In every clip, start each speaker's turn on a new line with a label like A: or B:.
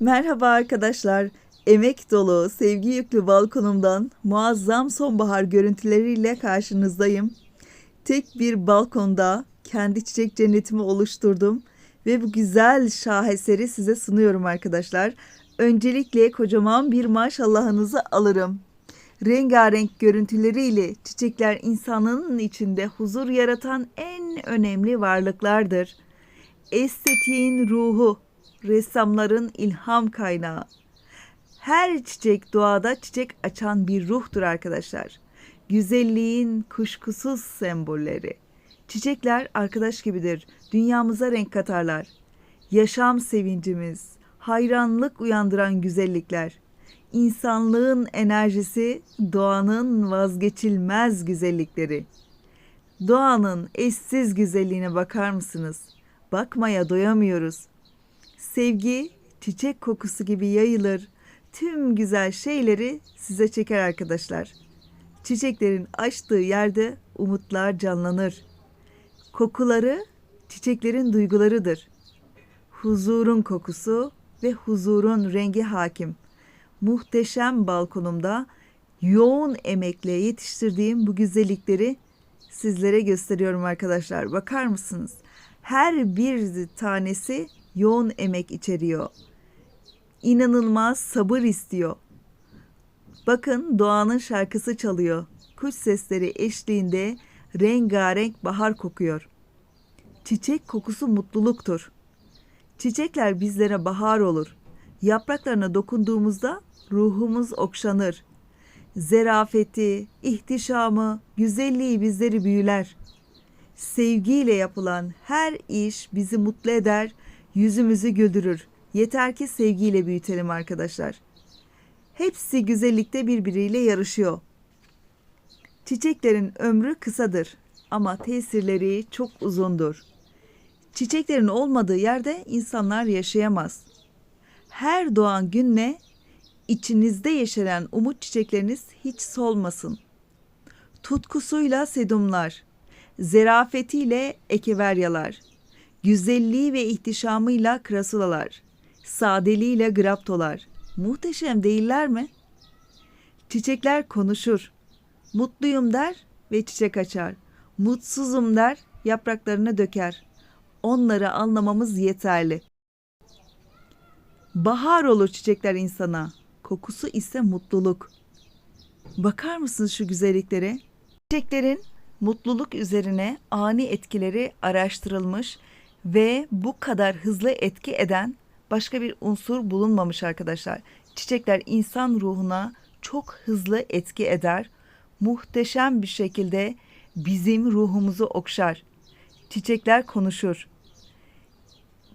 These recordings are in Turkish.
A: Merhaba arkadaşlar. Emek dolu, sevgi yüklü balkonumdan muazzam sonbahar görüntüleriyle karşınızdayım. Tek bir balkonda kendi çiçek cennetimi oluşturdum ve bu güzel şaheseri size sunuyorum arkadaşlar. Öncelikle kocaman bir maşallahınızı alırım. Rengarenk görüntüleriyle çiçekler insanın içinde huzur yaratan en önemli varlıklardır. Estetiğin ruhu, ressamların ilham kaynağı. Her çiçek doğada çiçek açan bir ruhtur arkadaşlar. Güzelliğin kuşkusuz sembolleri. Çiçekler arkadaş gibidir. Dünyamıza renk katarlar. Yaşam sevincimiz, hayranlık uyandıran güzellikler. İnsanlığın enerjisi, doğanın vazgeçilmez güzellikleri. Doğanın eşsiz güzelliğine bakar mısınız? Bakmaya doyamıyoruz. Sevgi çiçek kokusu gibi yayılır. Tüm güzel şeyleri size çeker arkadaşlar. Çiçeklerin açtığı yerde umutlar canlanır. Kokuları çiçeklerin duygularıdır. Huzurun kokusu ve huzurun rengi hakim. Muhteşem balkonumda yoğun emekle yetiştirdiğim bu güzellikleri sizlere gösteriyorum arkadaşlar. Bakar mısınız? Her bir tanesi yoğun emek içeriyor. İnanılmaz sabır istiyor. Bakın doğanın şarkısı çalıyor. Kuş sesleri eşliğinde rengarenk bahar kokuyor. Çiçek kokusu mutluluktur. Çiçekler bizlere bahar olur. Yapraklarına dokunduğumuzda ruhumuz okşanır. Zerafeti, ihtişamı, güzelliği bizleri büyüler. Sevgiyle yapılan her iş bizi mutlu eder, yüzümüzü güldürür. Yeter ki sevgiyle büyütelim arkadaşlar. Hepsi güzellikte birbiriyle yarışıyor. Çiçeklerin ömrü kısadır ama tesirleri çok uzundur. Çiçeklerin olmadığı yerde insanlar yaşayamaz. Her doğan günle içinizde yeşeren umut çiçekleriniz hiç solmasın. Tutkusuyla sedumlar, zerafetiyle ekeveryalar, güzelliği ve ihtişamıyla krasulalar, sadeliğiyle graptolar. Muhteşem değiller mi? Çiçekler konuşur. Mutluyum der ve çiçek açar. Mutsuzum der, yapraklarını döker. Onları anlamamız yeterli. Bahar olur çiçekler insana. Kokusu ise mutluluk. Bakar mısınız şu güzelliklere? Çiçeklerin mutluluk üzerine ani etkileri araştırılmış ve bu kadar hızlı etki eden başka bir unsur bulunmamış arkadaşlar. Çiçekler insan ruhuna çok hızlı etki eder. Muhteşem bir şekilde bizim ruhumuzu okşar. Çiçekler konuşur.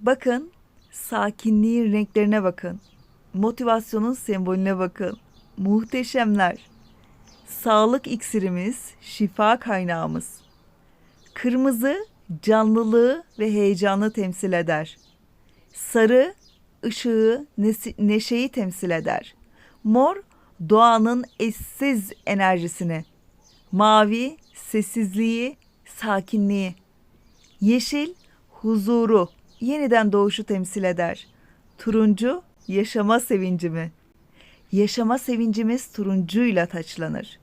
A: Bakın sakinliğin renklerine bakın. Motivasyonun sembolüne bakın. Muhteşemler. Sağlık iksirimiz, şifa kaynağımız. Kırmızı canlılığı ve heyecanı temsil eder. Sarı ışığı, neşeyi temsil eder. Mor doğanın eşsiz enerjisini. Mavi sessizliği, sakinliği. Yeşil huzuru, yeniden doğuşu temsil eder. Turuncu yaşama sevincimi. Yaşama sevincimiz turuncuyla taçlanır.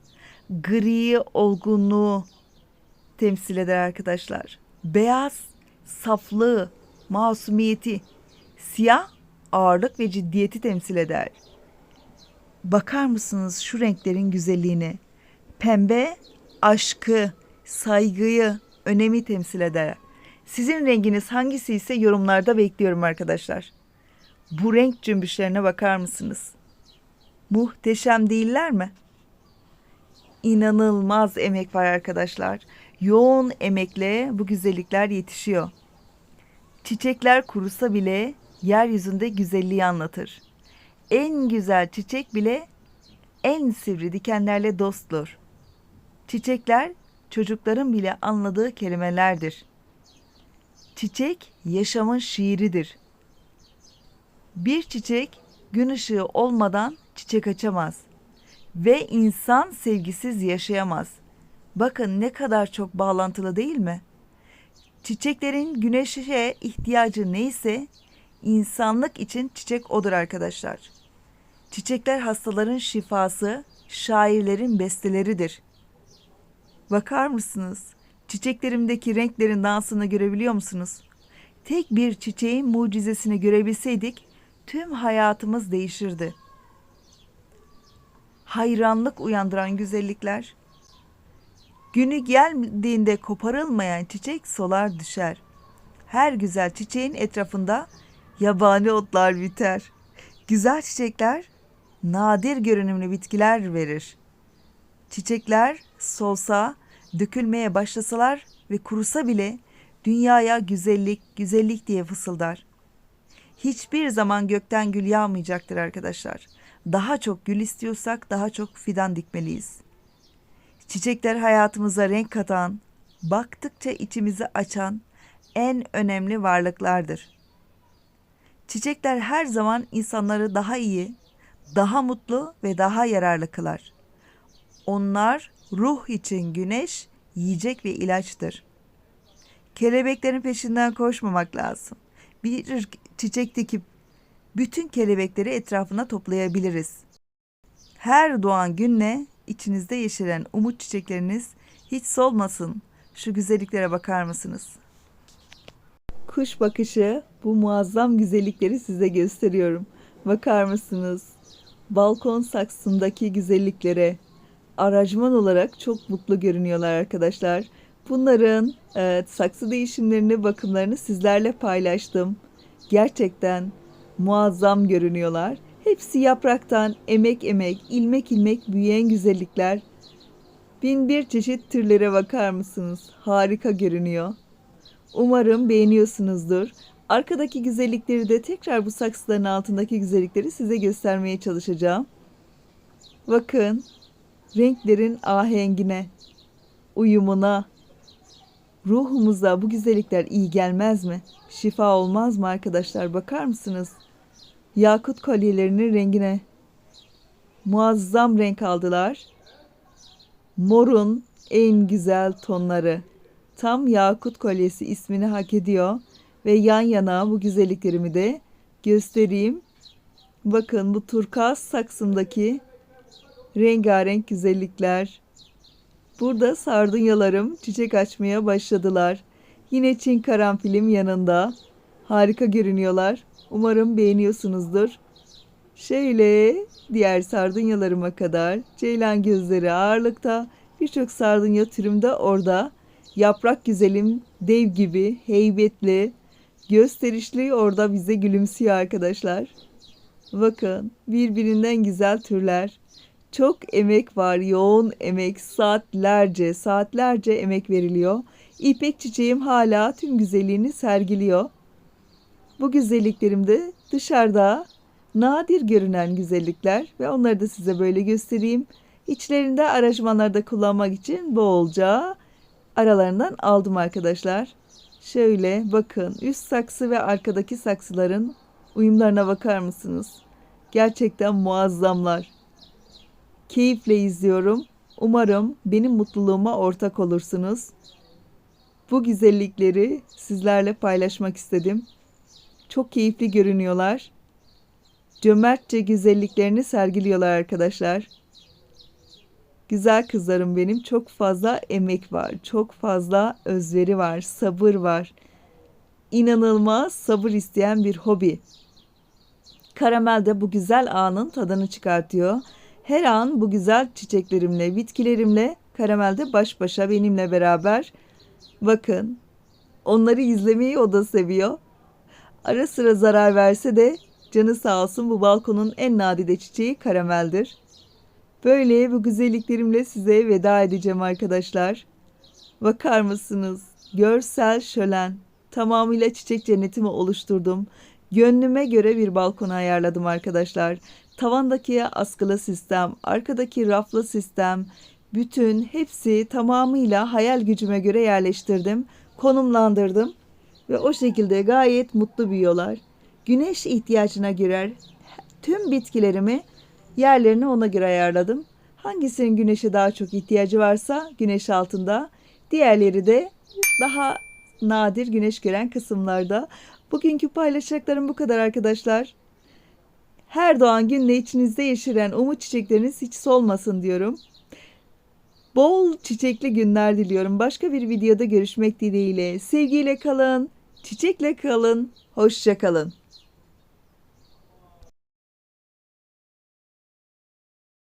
A: Gri olgunluğu temsil eder arkadaşlar. Beyaz saflığı, masumiyeti. Siyah ağırlık ve ciddiyeti temsil eder. Bakar mısınız şu renklerin güzelliğine? Pembe aşkı, saygıyı, önemi temsil eder. Sizin renginiz hangisi ise yorumlarda bekliyorum arkadaşlar. Bu renk cümbüşlerine bakar mısınız? Muhteşem değiller mi? İnanılmaz emek var arkadaşlar. Yoğun emekle bu güzellikler yetişiyor. Çiçekler kurusa bile yeryüzünde güzelliği anlatır. En güzel çiçek bile en sivri dikenlerle dosttur. Çiçekler çocukların bile anladığı kelimelerdir. Çiçek yaşamın şiiridir. Bir çiçek gün ışığı olmadan çiçek açamaz ve insan sevgisiz yaşayamaz. Bakın ne kadar çok bağlantılı değil mi? Çiçeklerin güneşe ihtiyacı neyse İnsanlık için çiçek odur arkadaşlar. Çiçekler hastaların şifası, şairlerin besteleridir. Bakar mısınız? Çiçeklerimdeki renklerin dansını görebiliyor musunuz? Tek bir çiçeğin mucizesini görebilseydik tüm hayatımız değişirdi. Hayranlık uyandıran güzellikler. Günü geldiğinde koparılmayan çiçek solar düşer. Her güzel çiçeğin etrafında yabani otlar biter. Güzel çiçekler nadir görünümlü bitkiler verir. Çiçekler solsa, dökülmeye başlasalar ve kurusa bile dünyaya güzellik, güzellik diye fısıldar. Hiçbir zaman gökten gül yağmayacaktır arkadaşlar. Daha çok gül istiyorsak daha çok fidan dikmeliyiz. Çiçekler hayatımıza renk katan, baktıkça içimizi açan en önemli varlıklardır. Çiçekler her zaman insanları daha iyi, daha mutlu ve daha yararlı kılar. Onlar ruh için güneş, yiyecek ve ilaçtır. Kelebeklerin peşinden koşmamak lazım. Bir çiçek dikip bütün kelebekleri etrafına toplayabiliriz. Her doğan günle içinizde yeşeren umut çiçekleriniz hiç solmasın. Şu güzelliklere bakar mısınız? Kuş bakışı bu muazzam güzellikleri size gösteriyorum. Bakar mısınız? Balkon saksındaki güzelliklere aracman olarak çok mutlu görünüyorlar arkadaşlar. Bunların e, saksı değişimlerini, bakımlarını sizlerle paylaştım. Gerçekten muazzam görünüyorlar. Hepsi yapraktan emek emek, ilmek ilmek büyüyen güzellikler. Bin bir çeşit türlere bakar mısınız? Harika görünüyor. Umarım beğeniyorsunuzdur. Arkadaki güzellikleri de tekrar bu saksıların altındaki güzellikleri size göstermeye çalışacağım. Bakın renklerin ahengine, uyumuna, ruhumuza bu güzellikler iyi gelmez mi? Şifa olmaz mı arkadaşlar? Bakar mısınız? Yakut kolyelerinin rengine muazzam renk aldılar. Morun en güzel tonları. Tam yakut kolyesi ismini hak ediyor ve yan yana bu güzelliklerimi de göstereyim. Bakın bu turkaz saksımdaki rengarenk güzellikler. Burada sardunyalarım çiçek açmaya başladılar. Yine Çin karanfilim yanında. Harika görünüyorlar. Umarım beğeniyorsunuzdur. Şöyle diğer sardunyalarıma kadar ceylan gözleri ağırlıkta. Birçok sardunya türüm de orada. Yaprak güzelim dev gibi heybetli, gösterişli orada bize gülümsüyor arkadaşlar. Bakın birbirinden güzel türler. Çok emek var, yoğun emek, saatlerce, saatlerce emek veriliyor. İpek çiçeğim hala tüm güzelliğini sergiliyor. Bu güzelliklerim de dışarıda nadir görünen güzellikler ve onları da size böyle göstereyim. İçlerinde aranjmanlarda kullanmak için bolca aralarından aldım arkadaşlar. Şöyle bakın üst saksı ve arkadaki saksıların uyumlarına bakar mısınız? Gerçekten muazzamlar. Keyifle izliyorum. Umarım benim mutluluğuma ortak olursunuz. Bu güzellikleri sizlerle paylaşmak istedim. Çok keyifli görünüyorlar. Cömertçe güzelliklerini sergiliyorlar arkadaşlar. Güzel kızlarım benim çok fazla emek var, çok fazla özveri var, sabır var. İnanılmaz sabır isteyen bir hobi. Karamel de bu güzel anın tadını çıkartıyor. Her an bu güzel çiçeklerimle, bitkilerimle karamel de baş başa benimle beraber. Bakın onları izlemeyi o da seviyor. Ara sıra zarar verse de canı sağ olsun bu balkonun en nadide çiçeği karameldir. Böyle bu güzelliklerimle size veda edeceğim arkadaşlar. Bakar mısınız? Görsel şölen. Tamamıyla çiçek cennetimi oluşturdum. Gönlüme göre bir balkon ayarladım arkadaşlar. Tavandaki askılı sistem, arkadaki raflı sistem, bütün hepsi tamamıyla hayal gücüme göre yerleştirdim, konumlandırdım ve o şekilde gayet mutlu büyüyorlar. Güneş ihtiyacına girer. Tüm bitkilerimi yerlerini ona göre ayarladım. Hangisinin güneşe daha çok ihtiyacı varsa güneş altında, diğerleri de daha nadir güneş gören kısımlarda. Bugünkü paylaşacaklarım bu kadar arkadaşlar. Her doğan günle içinizde yeşeren umut çiçekleriniz hiç solmasın diyorum. Bol çiçekli günler diliyorum. Başka bir videoda görüşmek dileğiyle. Sevgiyle kalın, çiçekle kalın, hoşça kalın.